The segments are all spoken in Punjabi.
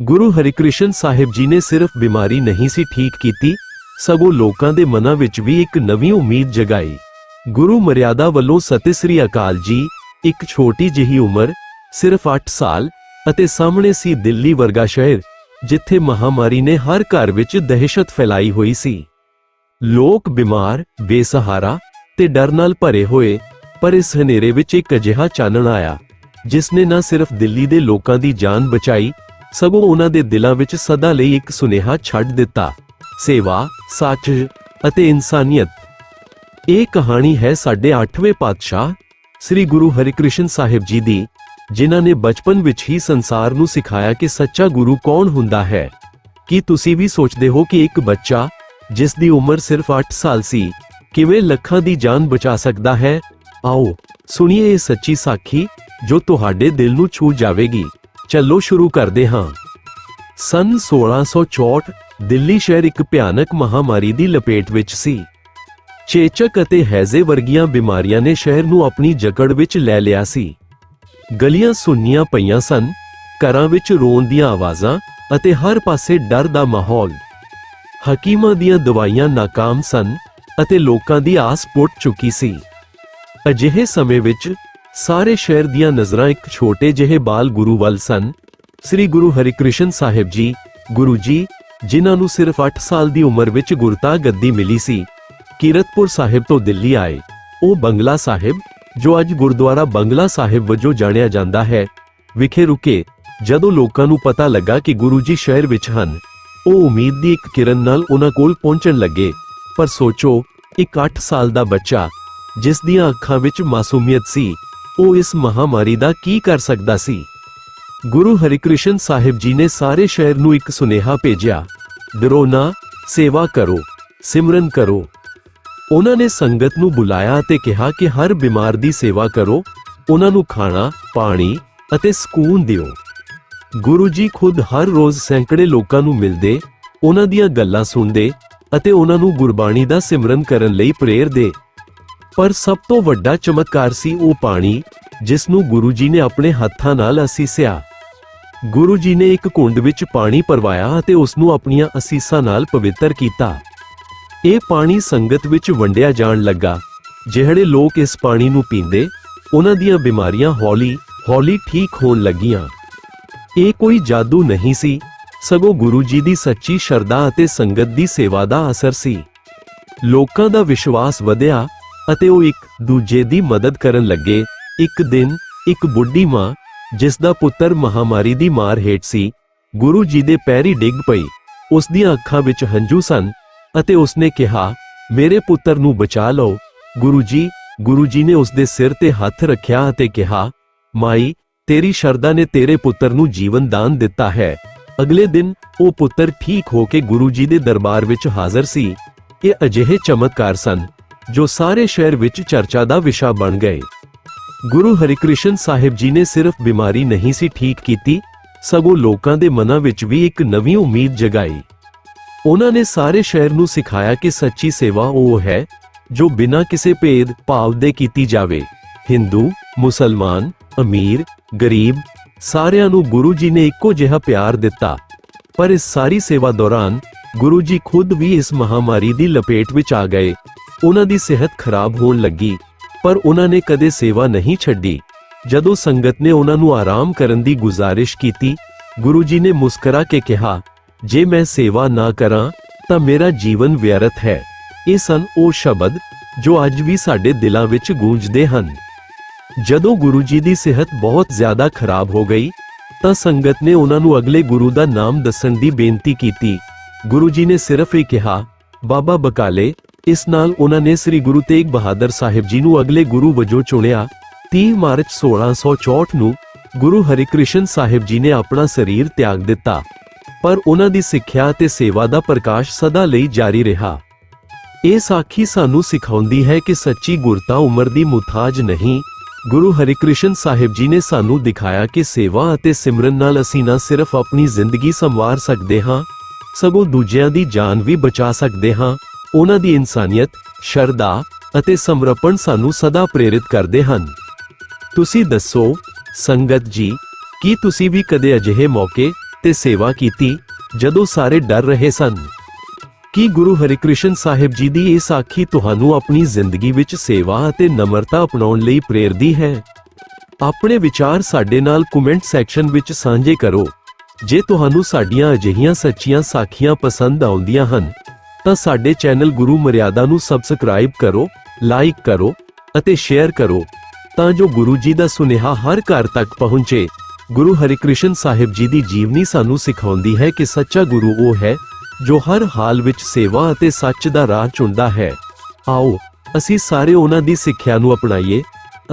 ਗੁਰੂ ਹਰਿਕ੍ਰਿਸ਼ਨ ਸਾਹਿਬ ਜੀ ਨੇ ਸਿਰਫ ਬਿਮਾਰੀ ਨਹੀਂ ਸੀ ਠੀਕ ਕੀਤੀ, ਸਗੋਂ ਲੋਕਾਂ ਦੇ ਮਨਾਂ ਵਿੱਚ ਵੀ ਇੱਕ ਨਵੀਂ ਉਮੀਦ ਜਗਾਈ। ਗੁਰੂ ਮਰਿਆਦਾ ਵੱਲੋਂ ਸਤਿ ਸ੍ਰੀ ਅਕਾਲ ਜੀ, ਇੱਕ ਛੋਟੀ ਜਿਹੀ ਉਮਰ, ਸਿਰਫ 8 ਸਾਲ, ਅਤੇ ਸਾਹਮਣੇ ਸੀ ਦਿੱਲੀ ਵਰਗਾ ਸ਼ਹਿਰ, ਜਿੱਥੇ ਮਹਾਮਾਰੀ ਨੇ ਹਰ ਘਰ ਵਿੱਚ ਦਹਿਸ਼ਤ ਫੈਲਾਈ ਹੋਈ ਸੀ। ਲੋਕ ਬਿਮਾਰ, ਬੇਸਹਾਰਾ ਤੇ ਡਰ ਨਾਲ ਭਰੇ ਹੋਏ, ਪਰ ਇਸ ਹਨੇਰੇ ਵਿੱਚ ਇੱਕ ਅਜਿਹਾ ਚਾਨਣ ਆਇਆ, ਜਿਸ ਨੇ ਨਾ ਸਿਰਫ ਦਿੱਲੀ ਦੇ ਲੋਕਾਂ ਦੀ ਜਾਨ ਬਚਾਈ ਸਗੋਂ ਉਹਨਾਂ ਦੇ ਦਿਲਾਂ ਵਿੱਚ ਸਦਾ ਲਈ ਇੱਕ ਸੁਨੇਹਾ ਛੱਡ ਦਿੱਤਾ। ਸੇਵਾ, ਸੱਚ ਅਤੇ ਇਨਸਾਨੀਅਤ। ਇਹ ਕਹਾਣੀ ਹੈ ਸਾਡੇ 8ਵੇਂ ਪਾਤਸ਼ਾਹ, ਸ੍ਰੀ ਗੁਰੂ ਹਰਿਕ੍ਰਿਸ਼ਨ ਸਾਹਿਬ ਜੀ ਦੀ, ਜਿਨ੍ਹਾਂ ਨੇ ਬਚਪਨ ਵਿੱਚ ਹੀ ਸੰਸਾਰ ਨੂੰ ਸਿਖਾਇਆ ਕਿ ਸੱਚਾ ਗੁਰੂ ਕੌਣ ਹੁੰਦਾ ਹੈ। ਕੀ ਤੁਸੀਂ ਵੀ ਸੋਚਦੇ ਹੋ ਕਿ ਇੱਕ ਬੱਚਾ, ਜਿਸ ਦੀ ਉਮਰ ਸਿਰਫ 8 ਸਾਲ ਸੀ, ਕਿਵੇਂ ਲੱਖਾਂ ਦੀ ਜਾਨ ਬਚਾ ਸਕਦਾ ਹੈ? ਆਓ, ਸੁਣੀਏ ਇਹ ਸੱਚੀ ਸਾਖੀ, ਜੋ ਤੁਹਾਡੇ ਦਿਲ ਨੂੰ ਛੂ ਜਾਵੇਗੀ। ਚੱਲੋ ਸ਼ੁਰੂ ਕਰਦੇ ਹਾਂ। ਸਨ 1664 ਦਿੱਲੀ ਸ਼ਹਿਰ ਇੱਕ ਭਿਆਨਕ ਮਹਾਮਾਰੀ ਦੀ ਲਪੇਟ ਵਿੱਚ ਸੀ। ਚੇਚਕ ਅਤੇ ਹੈਜ਼ੇ ਵਰਗੀਆਂ ਬਿਮਾਰੀਆਂ ਨੇ ਸ਼ਹਿਰ ਨੂੰ ਆਪਣੀ ਜਕੜ ਵਿੱਚ ਲੈ ਲਿਆ ਸੀ। ਗਲੀਆਂ ਸੁੰਨੀਆਂ ਪਈਆਂ ਸਨ, ਘਰਾਂ ਵਿੱਚ ਰੋਣ ਦੀਆਂ ਆਵਾਜ਼ਾਂ ਅਤੇ ਹਰ ਪਾਸੇ ਡਰ ਦਾ ਮਾਹੌਲ। ਹਕੀਮਾਂ ਦੀਆਂ ਦਵਾਈਆਂ ਨਾਕਾਮ ਸਨ ਅਤੇ ਲੋਕਾਂ ਦੀ ਆਸ ਪੁੱਟ ਚੁੱਕੀ ਸੀ। ਅਜਿਹੇ ਸਮੇਂ ਵਿੱਚ ਸਾਰੇ ਸ਼ਹਿਰ ਦੀਆਂ ਨਜ਼ਰਾਂ ਇੱਕ ਛੋਟੇ ਜਿਹੇ ਬਾਲ ਗੁਰੂ ਵੱਲ ਸਨ। ਸ੍ਰੀ ਗੁਰੂ ਹਰਿਕ੍ਰਿਸ਼ਨ ਸਾਹਿਬ ਜੀ, ਗੁਰੂ ਜੀ, ਜਿਨ੍ਹਾਂ ਨੂੰ ਸਿਰਫ 8 ਸਾਲ ਦੀ ਉਮਰ ਵਿੱਚ ਗੁਰਤਾ ਗੱਦੀ ਮਿਲੀ ਸੀ। ਕੀਰਤਪੁਰ ਸਾਹਿਬ ਤੋਂ ਦਿੱਲੀ ਆਏ। ਉਹ ਬੰਗਲਾ ਸਾਹਿਬ, ਜੋ ਅੱਜ ਗੁਰਦੁਆਰਾ ਬੰਗਲਾ ਸਾਹਿਬ ਵਜੋਂ ਜਾਣਿਆ ਜਾਂਦਾ ਹੈ। ਵਿਖੇ ਰੁਕੇ। ਜਦੋਂ ਲੋਕਾਂ ਨੂੰ ਪਤਾ ਲੱਗਾ ਕਿ ਗੁਰੂ ਜੀ ਸ਼ਹਿਰ ਵਿੱਚ ਹਨ, ਉਹ ਉਮੀਦ ਦੀ ਇੱਕ ਕਿਰਨ ਨਾਲ ਉਹਨਾਂ ਕੋਲ ਪਹੁੰਚਣ ਲੱਗੇ। ਪਰ ਸੋਚੋ, ਇੱਕ 8 ਸਾਲ ਦਾ ਬੱਚਾ, ਜਿਸ ਦੀਆਂ ਅੱਖਾਂ ਵਿੱਚ ਮਾਸੂਮੀਅਤ ਸੀ ਉਹ ਇਸ ਮਹਾਮਾਰੀ ਦਾ ਕੀ ਕਰ ਸਕਦਾ ਸੀ? ਗੁਰੂ ਹਰਿਕ੍ਰਿਸ਼ਨ ਸਾਹਿਬ ਜੀ ਨੇ ਸਾਰੇ ਸ਼ਹਿਰ ਨੂੰ ਇੱਕ ਸੁਨੇਹਾ ਭੇਜਿਆ, ਡਰੋ ਨਾ, ਸੇਵਾ ਕਰੋ, ਸਿਮਰਨ ਕਰੋ। ਉਹਨਾਂ ਨੇ ਸੰਗਤ ਨੂੰ ਬੁਲਾਇਆ ਅਤੇ ਕਿਹਾ ਕਿ ਹਰ ਬਿਮਾਰ ਦੀ ਸੇਵਾ ਕਰੋ, ਉਹਨਾਂ ਨੂੰ ਖਾਣਾ, ਪਾਣੀ ਅਤੇ ਸਕੂਨ ਦਿਓ। ਗੁਰੂ ਜੀ ਖੁਦ ਹਰ ਰੋਜ਼ ਸੈਂਕੜੇ ਲੋਕਾਂ ਨੂੰ ਮਿਲਦੇ, ਉਹਨਾਂ ਦੀਆਂ ਗੱਲਾਂ ਸੁਣਦੇ ਅਤੇ ਉਹਨਾਂ ਨੂੰ ਗੁਰਬਾਣੀ ਦਾ ਸਿਮਰਨ ਕਰਨ ਲਈ ਪ੍ਰੇਰਦੇ ਪਰ ਸਭ ਤੋਂ ਵੱਡਾ ਚਮਤਕਾਰ ਸੀ ਉਹ ਪਾਣੀ ਜਿਸ ਨੂੰ ਗੁਰੂ ਜੀ ਨੇ ਆਪਣੇ ਹੱਥਾਂ ਨਾਲ ਅਸੀਸਿਆ ਗੁਰੂ ਜੀ ਨੇ ਇੱਕ ਕੁੰਡ ਵਿੱਚ ਪਾਣੀ ਪਰਵਾਇਆ ਅਤੇ ਉਸ ਨੂੰ ਆਪਣੀਆਂ ਅਸੀਸਾਂ ਨਾਲ ਪਵਿੱਤਰ ਕੀਤਾ। ਇਹ ਪਾਣੀ ਸੰਗਤ ਵਿੱਚ ਵੰਡਿਆ ਜਾਣ ਲੱਗਾ, ਜਿਹੜੇ ਲੋਕ ਇਸ ਪਾਣੀ ਨੂੰ ਪੀਂਦੇ, ਉਹਨਾਂ ਦੀਆਂ ਬਿਮਾਰੀਆਂ ਹੌਲੀ-ਹੌਲੀ ਠੀਕ ਹੋਣ ਲੱਗੀਆਂ। ਇਹ ਕੋਈ ਜਾਦੂ ਨਹੀਂ ਸੀ, ਸਗੋਂ ਗੁਰੂ ਜੀ ਦੀ ਸੱਚੀ ਸ਼ਰਧਾ ਅਤੇ ਸੰਗਤ ਦੀ ਸੇਵਾ ਦਾ ਅਸਰ ਸੀ। ਲੋਕਾਂ ਦਾ ਵਿਸ਼ਵਾਸ ਵਧਿਆ ਅਤੇ ਉਹ ਇੱਕ ਦੂਜੇ ਦੀ ਮਦਦ ਕਰਨ ਲੱਗੇ। ਇੱਕ ਦਿਨ, ਇੱਕ ਬੁੱਢੀ ਮਾਂ, ਜਿਸ ਦਾ ਪੁੱਤਰ ਮਹਾਮਾਰੀ ਦੀ ਮਾਰ ਹੇਠ ਸੀ, ਗੁਰੂ ਜੀ ਦੇ ਪੈਰੀ ਡਿੱਗ ਪਈ। ਉਸ ਦੀਆਂ ਅੱਖਾਂ ਵਿੱਚ ਹੰਝੂ ਸਨ ਅਤੇ ਉਸਨੇ ਕਿਹਾ, ਮੇਰੇ ਪੁੱਤਰ ਨੂੰ ਬਚਾ ਲਓ। ਗੁਰੂ ਜੀ ਗੁਰੂ ਜੀ ਨੇ ਉਸ ਦੇ ਸਿਰ ਤੇ ਹੱਥ ਰੱਖਿਆ ਅਤੇ ਕਿਹਾ, ਮਾਈ, ਤੇਰੀ ਸ਼ਰਧਾ ਨੇ ਤੇਰੇ ਪੁੱਤਰ ਨੂੰ ਜੀਵਨ ਦਾਨ ਦਿੱਤਾ ਹੈ। ਅਗਲੇ ਦਿਨ, ਉਹ ਪੁੱਤਰ ਠੀਕ ਹੋ ਕੇ ਗੁਰੂ ਜੀ ਦੇ ਦਰਬਾਰ ਵਿੱਚ ਹਾਜ਼ਰ ਸੀ। ਇਹ ਅਜਿਹੇ ਚਮਤਕਾਰ ਸਨ ਜੋ ਸਾਰੇ ਸ਼ਹਿਰ ਵਿੱਚ ਚਰਚਾ ਦਾ ਵਿਸ਼ਾ ਬਣ ਗਏ। ਗੁਰੂ ਹਰਿਕ੍ਰਿਸ਼ਨ ਸਾਹਿਬ ਜੀ ਨੇ ਸਿਰਫ ਬਿਮਾਰੀ ਨਹੀਂ ਸੀ ਠੀਕ ਕੀਤੀ, ਸਗੋਂ ਲੋਕਾਂ ਦੇ ਮਨਾਂ ਵਿੱਚ ਵੀ ਇੱਕ ਨਵੀਂ ਉਮੀਦ ਜਗਾਈ। ਉਹਨਾਂ ਨੇ ਸਾਰੇ ਸ਼ਹਿਰ ਨੂੰ ਸਿਖਾਇਆ ਕਿ ਸੱਚੀ ਸੇਵਾ ਉਹ ਹੈ, ਜੋ ਬਿਨਾਂ ਕਿਸੇ ਭੇਦ ਭਾਵ ਦੇ ਕੀਤੀ ਜਾਵੇ। ਹਿੰਦੂ, ਮੁਸਲਮਾਨ, ਅਮੀਰ, ਗਰੀਬ, ਸਾਰਿਆਂ ਨੂੰ ਗੁਰੂ ਜੀ ਨੇ ਇੱਕੋ ਜਿਹਾ ਪਿਆਰ ਦਿੱਤਾ। ਪਰ ਇਸ ਸਾਰੀ ਸੇਵਾ ਦੌਰਾਨ ਗੁਰੂ ਜੀ ਖੁਦ ਵੀ ਇਸ ਮਹਾਮਾਰੀ ਦੀ ਲਪੇਟ ਵਿੱਚ ਆ ਗਏ। ਉਹਨਾਂ ਦੀ ਸਿਹਤ ਖਰਾਬ ਹੋਣ ਲੱਗੀ, ਪਰ ਉਹਨਾਂ ਨੇ ਕਦੇ ਸੇਵਾ ਨਹੀਂ ਛੱਡੀ। ਜਦੋਂ ਸੰਗਤ ਨੇ ਉਹਨਾਂ ਨੂੰ ਆਰਾਮ ਕਰਨ ਦੀ ਗੁਜ਼ਾਰਿਸ਼ ਕੀਤੀ, ਗੁਰੂ ਜੀ ਨੇ ਮੁਸਕਰਾ ਕੇ ਕਿਹਾ, ਜੇ ਮੈਂ ਸੇਵਾ ਨਾ ਕਰਾਂ, ਤਾਂ ਮੇਰਾ ਜੀਵਨ ਵਿਅਰਥ ਹੈ। ਇਹ ਸਨ ਉਹ ਸ਼ਬਦ ਜੋ ਅੱਜ ਵੀ ਸਾਡੇ ਦਿਲਾਂ ਵਿੱਚ ਗੂੰਜਦੇ ਹਨ। ਜਦੋਂ ਗੁਰੂ ਜੀ ਦੀ ਸਿਹਤ ਬਹੁਤ ਜ਼ਿਆਦਾ ਖਰਾਬ ਹੋ ਗਈ, ਤਾਂ ਸੰਗਤ ਨੇ ਉਹਨਾਂ ਨੂੰ ਅਗਲੇ ਗੁਰੂ ਦਾ ਨਾਮ ਦੱਸਣ ਦੀ ਬੇਨਤੀ ਕੀਤੀ। ਗੁਰੂ ਜੀ ਨੇ ਸਿਰਫ ਇਹ ਕਿਹਾ, ਬਾਬਾ ਬਕਾਲੇ ਇਸ ਨਾਲ ਉਹਨਾਂ ਨੇ ਸ੍ਰੀ ਗੁਰੂ ਤੇਗ ਬਹਾਦਰ ਸਾਹਿਬ ਜੀ ਨੂੰ ਅਗਲੇ ਗੁਰੂ ਵਜੋਂ ਚੁਣਿਆ। 30 ਮਾਰਚ 1664 ਨੂੰ ਗੁਰੂ ਹਰਿਕ੍ਰਿਸ਼ਨ ਸਾਹਿਬ ਜੀ ਨੇ ਆਪਣਾ ਸਰੀਰ ਤਿਆਗ ਦਿੱਤਾ। ਪਰ ਉਹਨਾਂ ਦੀ ਸਿੱਖਿਆ ਤੇ ਸੇਵਾ ਦਾ ਪ੍ਰਕਾਸ਼ ਸਦਾ ਲਈ ਜਾਰੀ ਰਿਹਾ। ਇਹ ਸਾਖੀ ਸਾਨੂੰ ਸਿਖਾਉਂਦੀ ਹੈ ਕਿ ਸੱਚੀ ਗੁਰਤਾ ਉਮਰ ਦੀ ਮੁਤਾਜ ਨਹੀਂ। ਗੁਰੂ ਹਰਿਕ੍ਰਿਸ਼ਨ ਸਾਹਿਬ ਜੀ ਨੇ ਸਾਨੂੰ ਦਿਖਾਇਆ ਕਿ ਸੇਵਾ ਅਤੇ ਸਿਮਰਨ ਨਾਲ ਅਸੀਂ ਨਾ ਸਿਰਫ ਆਪਣੀ ਜ਼ਿੰਦਗੀ ਸੰਵਾਰ ਸਕਦੇ ਹਾਂ, ਸਗੋਂ ਦੂਜਿਆਂ ਦੀ ਜਾਨ ਵੀ ਬਚਾ ਸਕਦੇ ਹਾਂ। ਉਹਨਾਂ ਦੀ ਇਨਸਾਨੀਅਤ, ਸ਼ਰਧਾ ਅਤੇ ਸਮਰਪਣ ਸਾਨੂੰ ਸਦਾ ਪ੍ਰੇਰਿਤ ਕਰਦੇ ਹਨ। ਤੁਸੀਂ ਦੱਸੋ, ਸੰਗਤ ਜੀ, ਕੀ ਤੁਸੀਂ ਵੀ ਕਦੇ ਅਜਿਹੇ ਮੌਕੇ ਤੇ ਸੇਵਾ ਕੀਤੀ ਜਦੋਂ ਸਾਰੇ ਡਰ ਰਹੇ ਸਨ? ਕੀ ਗੁਰੂ ਹਰਿਕ੍ਰਿਸ਼ਨ ਸਾਹਿਬ ਜੀ ਦੀ ਇਹ ਸਾਖੀ ਤੁਹਾਨੂੰ ਆਪਣੀ ਜ਼ਿੰਦਗੀ ਵਿੱਚ ਸੇਵਾ ਅਤੇ ਨਮਰਤਾ ਅਪਣਾਉਣ ਲਈ ਪ੍ਰੇਰਦੀ ਹੈ? ਆਪਣੇ ਵਿਚਾਰ ਸਾਡੇ ਨਾਲ ਕਮੈਂਟ ਸੈਕਸ਼ਨ ਵਿੱਚ ਸਾਂਝੇ ਕਰੋ, ਜੇ ਤੁਹਾਨੂੰ ਸਾਡੀਆਂ ਅਜਿਹੀਆਂ ਸੱਚੀਆਂ ਸਾਖੀਆਂ ਪਸੰਦ ਆਉਂਦੀਆਂ ਹਨ। ਤਾਂ ਸਾਡੇ ਚੈਨਲ ਗੁਰੂ ਮਰਿਆਦਾ ਨੂੰ ਸਬਸਕ੍ਰਾਈਬ ਕਰੋ ਲਾਈਕ ਕਰੋ ਅਤੇ ਸ਼ੇਅਰ ਕਰੋ ਤਾਂ ਜੋ ਗੁਰੂ ਜੀ ਦਾ ਸੁਨੇਹਾ ਹਰ ਘਰ ਤੱਕ ਪਹੁੰਚੇ। ਗੁਰੂ ਹਰਿਕ੍ਰਿਸ਼ਨ ਸਾਹਿਬ ਜੀ ਦੀ ਜੀਵਨੀ ਸਾਨੂੰ ਸਿਖਾਉਂਦੀ ਹੈ ਕਿ ਸੱਚਾ ਗੁਰੂ ਉਹ ਹੈ ਜੋ ਹਰ ਹਾਲ ਵਿੱਚ ਸੇਵਾ ਅਤੇ ਸੱਚ ਦਾ ਰਾਹ ਚੁਣਦਾ ਹੈ। ਆਓ, ਅਸੀਂ ਸਾਰੇ ਉਹਨਾਂ ਦੀ ਸਿੱਖਿਆ ਨੂੰ ਅਪਣਾਈਏ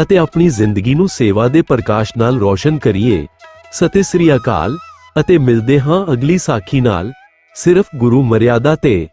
ਅਤੇ ਆਪਣੀ ਜ਼ਿੰਦਗੀ ਨੂੰ ਸੇਵਾ ਦੇ ਪ੍ਰਕਾਸ਼ ਨਾਲ ਰੋਸ਼ਨ ਕਰੀਏ। ਸਤਿ ਸ੍ਰੀ ਅਕਾਲ ਅਤੇ ਮਿਲਦੇ ਹਾਂ ਅਗਲੀ ਸਾਖੀ ਨਾਲ। ਸਿਰਫ ਗੁਰੂ ਮਰਿਆਦਾ ਤੇ।